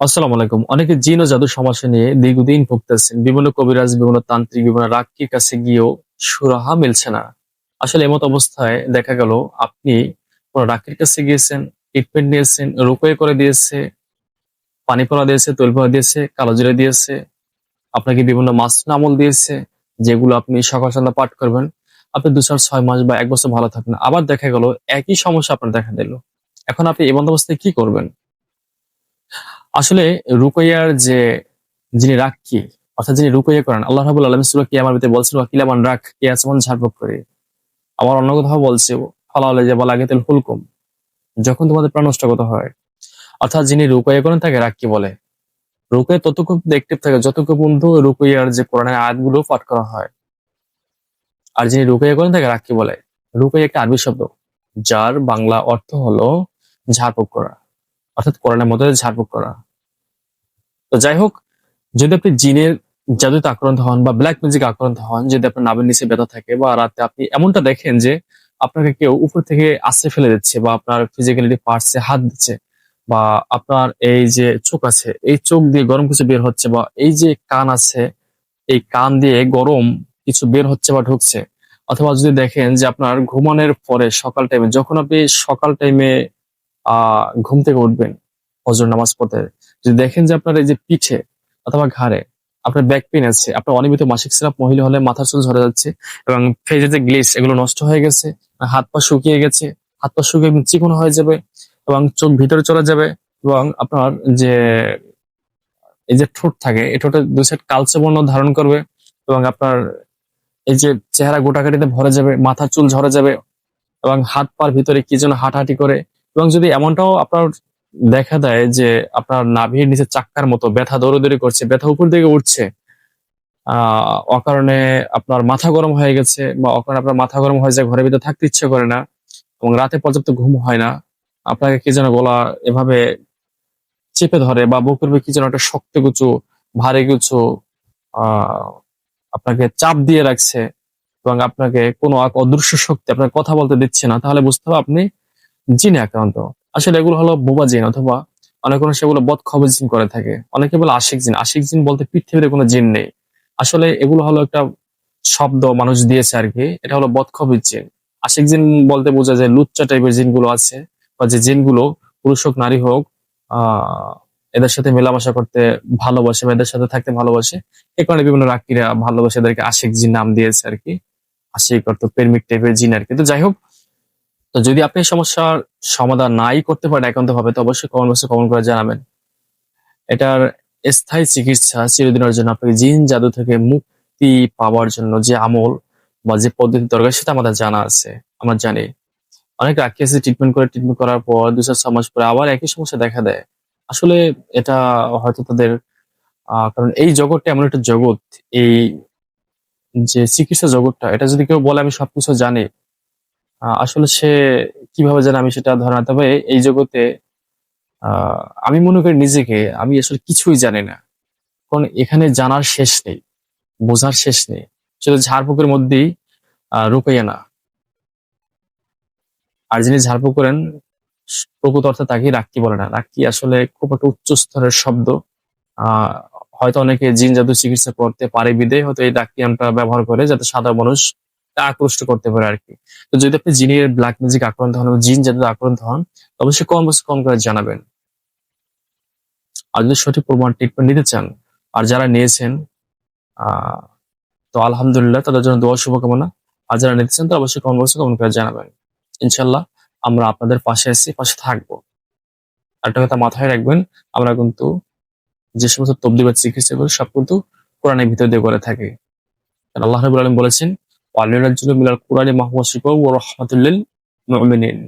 আসসালামু আলাইকুম। অনেকে জিন ও জাদু সমস্যা নিয়ে দীর্ঘদিন ভুগতেছেন। বিভিন্ন কবিরাজ, বিভিন্ন তান্ত্রিক, বিভিন্ন রাক্ষীর কাছে গিয়েও সুরাহা মিলছে না। আসলে এমত অবস্থায় দেখা গেল, আপনি কোনো রাক্ষীর কাছে গিয়েছেন ট্রিটমেন্ট নিয়েছেন, রোপে করে দিয়েছে, পানি পড়া দিয়েছে, তৈল পড়া দিয়েছে, কালো জিরা দিয়েছে, আপনাকে বিভিন্ন মাছ আমল দিয়েছে, যেগুলো আপনি সকাল সন্ধ্যা পাঠ করবেন। আপনি দু চার, ছয় মাস বা এক বছর ভালো থাকবেন। আবার দেখা গেল, একই সমস্যা আপনার দেখা দিল। এখন আপনি এমন অবস্থায় কি করবেন? আসলে রুকইয়ার যে যিনি রাক্ষী, অর্থাৎ যিনি রুকইয়া করেন, আল্লাহ রাবুল আলম সুরা কিয়ামার ভিতরে বলছিল কিলামান রাখ কিয়াসমান ঝাড়ফুক করে আবার অন্য কোথাও বলছে ফলাহলে যে বলা গেতেল হুলকুম। যখন তোমাদের প্রাণ নষ্টগত হয়। অর্থাৎ যিনি রুকইয়া করেন, তাকে রাক্ষী বলে। রুকইয়া ততক্ষণ অ্যাক্টিভ থাকে যতক্ষণ পর্যন্ত রুকইয়ার যে কোরআনের আয়াতগুলো পাঠ করা হয়। আর যিনি রুকইয়া করেন, তাকে রাক্ষী বলে। রুকইয়া একটা আরবি শব্দ, যার বাংলা অর্থ হলো ঝাড়ফুক করা। অর্থাৎ কোরআনের মধ্যে ঝাড়ফুক করা। তো যাই হোক যদি আপনি জিনের জাদুতে আক্রান্ত হন বা ব্ল্যাক ম্যাজিক আক্রান্ত হন, যদি আপনার নাভের নিচে ব্যথা থাকে বা রাতে আপনি এমনটা দেখেন যে আপনাকে কেউ উপর থেকে আসে ফেলে দিচ্ছে বা আপনার ফিজিক্যালিটি পার্টসে হাত দিচ্ছে বা আপনার এই যে চোখ আছে, এই চোখ দিয়ে গরম কিছু বের হচ্ছে বা এই যে কান আছে, এই কান দিয়ে গরম কিছু বের হচ্ছে বা ঢুকছে, অথবা যদি দেখেন যে আপনার ঘুমানোর পরে সকাল টাইমে যখন আপনি সকাল টাইমে আহ, ঘুম থেকে উঠবেন হজর নামাজ পড়তে যদি দেখেন যে আপনার এই যে পিঠে অথবা ঘাড়ে আপনার ব্যাক পেন আছে, আপনার অনিয়মিত মাসিক স্রাব মহিলা হলে মাথার চুল ঝরে যাচ্ছে এবং ফেজে যে গ্লিস এগুলো নষ্ট হয়ে গেছে, হাত পা শুকিয়ে গেছে, হাত পা শুকিয়ে চিকন হয়ে যাবে এবং চোখ ভিতরে চলে যাবে এবং আপনার যে, এই যে ঠোঁট থাকে, এই ঠোঁটে দু সাইড কালচে বর্ণ ধারণ করবে এবং আপনার এই যে চেহারা গোটাকাটিতে ভরে যাবে মাথার চুল ঝরে যাবে এবং হাত পার ভিতরে কি যেন হাঁটাহাঁটি করে এবং যদি এমনটাও আপনার দেখা দেয় যে আপনার নাভির নিচে চাক্কার মতো ব্যথা, দৌড়দৌড়ি করছে, ব্যথা উপর দিকে উঠছে। আহ, অকারণে আপনার মাথা গরম হয়ে গেছে বা অকারণে আপনার মাথা গরম হয়ে যায় ঘরের ভিতরে থাকতে ইচ্ছে করে না এবং রাতে পর্যাপ্ত ঘুম হয় না, আপনাকে কি যেন গলা এভাবে চেপে ধরে বা বুকের কি যেন একটা শক্ত কিছু ভারী কিছু আপনাকে চাপ দিয়ে রাখছে এবং আপনাকে কোনো এক অদৃশ্য শক্তি আপনাকে কথা বলতে দিচ্ছে না, তাহলে বুঝতে হবে আপনি জিনে আক্রান্ত। আসলে এগুলো হলো বোবা জিন অথবা অনেক কোনো সেগুলো বদ খবর জিন করে থাকে। অনেকে বলে আশিক জিন। আশিক জিন বলতে পৃথিবীতে কোনো জিন নেই। আসলে এগুলো হলো একটা শব্দ মানুষ দিয়েছে আর কি এটা হলো বদ খবর জিন। আশিক জিন বলতে বোঝা যায় লুচ্চা টাইপের জিনগুলো আছে বা যে জিনগুলো পুরুষ হোক, নারী হোক, আহ, এদের সাথে মেলামেশা করতে ভালোবাসে বা এদের সাথে থাকতে ভালোবাসে। এ কারণে বিভিন্ন রাকিরা ভালোবাসে এদেরকে আশিক জিন নাম দিয়েছে আর কি আশিক অর্থ প্রেমিক টাইপের জিন আর কি তো যাই হোক তো যদি আপনি সমস্যার সমাধান নাই করতে পারেন একান্ত ভাবে, তো অবশ্যই কমেন্ট বক্সে কমেন্ট করে জানাবেন। এটার স্থায়ী চিকিৎসা চিরদিনের জন্য আপনাকে জিন জাদু থেকে মুক্তি পাওয়ার জন্য যে আমল বা যে পদ্ধতি দরকার, সেটা আমাদের জানা আছে, আমরা জানি। অনেক রাখি আছে ট্রিটমেন্ট করে ট্রিটমেন্ট করার পর দু চার ছ মাস পরে আবার একই সমস্যা দেখা দেয়। আসলে এটা হয়তো তাদের কারণ এই জগৎটা এমন একটা জগৎ, এই যে চিকিৎসা জগৎটা, এটা যদি কেউ বলে আমি সবকিছু জানি আসলে সে কীভাবে জানে আমি সেটা ধরে তবে এই জগতে আমি মনে করি নিজেকে, আমি আসলে কিছুই জানি না। কারণ এখানে জানার শেষ নেই, বোঝার শেষ নেই। সেটা ঝাড়ফুকের মধ্যেই রুকাইয়া না। আর যিনি ঝাড়ফুক করেন, প্রকৃত অর্থে তাকে রাক্কি বলে না। রাক্কি আসলে খুব একটা উচ্চ স্তরের শব্দ। হয়তো অনেকে জিন জাদু চিকিৎসা করতে পারে বিদে হয়তো এই রাক্কি নামটা ব্যবহার করে যাতে সাধারণ মানুষ আকৃষ্ট করতে পারে আর কি তো যদি আপনি জিনের ব্ল্যাক ম্যাজিক আক্রান্ত হন জিন জাদু আক্রান্ত হন অবশ্যই কম কম করে জানাবেন। আর যদি সঠিক প্রমাণ ট্রিটমেন্ট নিতে চান, আর যারা নিয়েছেন তো আলহামদুলিল্লাহ তাদের জন্য দোয়া শুভকামনা। আর যারা নিতে চান তো অবশ্যই কম বছর কম করে জানাবেন। ইনশাল্লাহ আমরা আপনাদের পাশে আছি, পাশে থাকব। একটা কথা মাথায় রাখবেন, আমরা কিন্তু যে সমস্ত তবদি বা চিকিৎসা করি সব কিন্তু কোরআনের ভিতর দিয়ে করে থাকি। আল্লাহ রাবুল আলম বলেছেন ওয়ালিরাজ্জুল মিলাল কোরআনি মাহমুদ শিকো ও রহমাতুল্লিল মুমিনিন